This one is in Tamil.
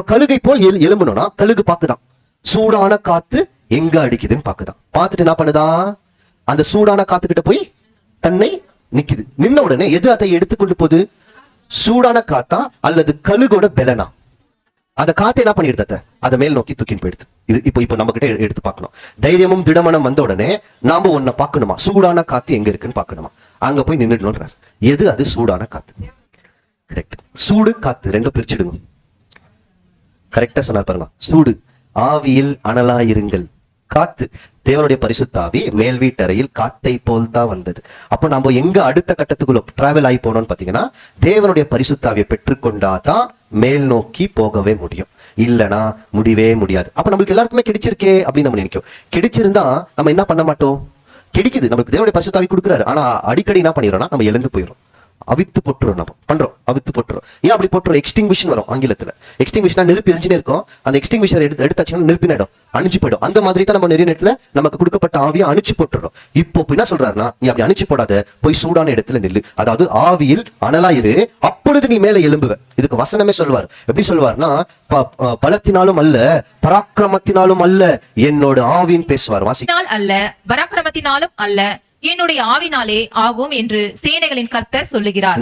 இப்ப கழுகை போல் எல் எலும்பணும்னா கழுகு பார்த்துதான். சூடான காத்து எங்க அடிக்குதுன்னு பாக்குதான் பார்த்துட்டு என்ன பண்ணுதா? அந்த சூடான காத்துக்கிட்ட போய் தன்னை நிக்குது. நின்ன உடனே எது அதை எடுத்துக்கொண்டு போகுது? சூடான காத்தா அல்லது கழுகோட பெலனா? அந்த காத்தை என்ன பண்ணிடுத அதை மேல் நோக்கி தூக்கின்னு போயிடுது. இது இப்போ இப்போ நம்ம கிட்ட எடுத்து பார்க்கணும். தைரியமும் திடமனம் வந்த உடனே நாம ஒன்ன பார்க்கணுமா? சூடான காத்து எங்க இருக்குன்னு பார்க்கணுமா? அங்க போய் நின்றுடணும்ன்றார் எது அது? சூடான காத்து. கரெக்ட் சூடு காத்து ரெண்டும் பிரிச்சிடுங்க. கரெக்டா சொன்னார் பாருங்க. சூடு. ஆவியில் அனலாயிருங்கள். காத்து. தேவனுடைய பரிசுத்தாவி மேல் வீட்டறையில் காத்தை போல் தான் வந்தது. அப்போ நம்ம எங்க அடுத்த கட்டத்துக்குள்ள டிராவல் ஆகி போனோம்னு பாத்தீங்கன்னா தேவனுடைய பரிசுத்தாவியை பெற்றுக்கொண்டாதான் மேல் நோக்கி போகவே முடியும். இல்லனா முடியவே முடியாது. அப்ப நம்மளுக்கு எல்லாருக்குமே கிடைச்சிருக்கே அப்படின்னு நம்ம நினைக்கும் கிடைச்சிருந்தா நம்ம என்ன பண்ண மாட்டோம்? கிடைக்குது. நமக்கு தேவனுடைய பரிசுத்தாவி கொடுக்குறாரு. ஆனா அடிக்கடி என்ன பண்ணிடுறோம்னா நம்ம எழுந்து போயிடும் அவித்து போட்டுரும் நம்ம. பண்றோம் அவித்து போட்டுரும் ஏன் அப்படி போட்டுரும் எக்ஸ்டிங்விஷன் வரும் ஆங்கிலத்துல. எக்ஸ்டிங்விஷனா நெருப்பு எரிஞ்சுனே இருக்கும். அந்த எக்ஸ்டிங்விஷர் எடுத்து எடுத்தாச்சுன்னா நெருப்பினிடும் அணிச்சு போயிடும். அந்த மாதிரி தான் நம்ம நிறைய நேரத்துல நமக்கு கொடுக்கப்பட்ட ஆவியை அணிச்சு போட்டுறோம். இப்போ என்ன சொல்றாருன்னா நீ அப்படி அணிச்சு போடாத போய் சூடான இடத்துல நில்லு. அதாவது ஆவியில் அனலாயிரு அப்பொழுது நீ மேல எலும்புவ இதுக்கு வசனமே சொல்வார் எப்படி சொல்வார்னா ப- பலத்தினாலும் அல்ல பராக்கிரமத்தினாலும் அல்ல என்னோட ஆவின்னு பேசுவார். வாசினால் அல்ல பராக்கிரமத்தினாலும் அல்ல என்னுடைய ஆவினாலே ஆகும் என்று சேனைகளின் கர்த்தர் சொல்லுகிறார்.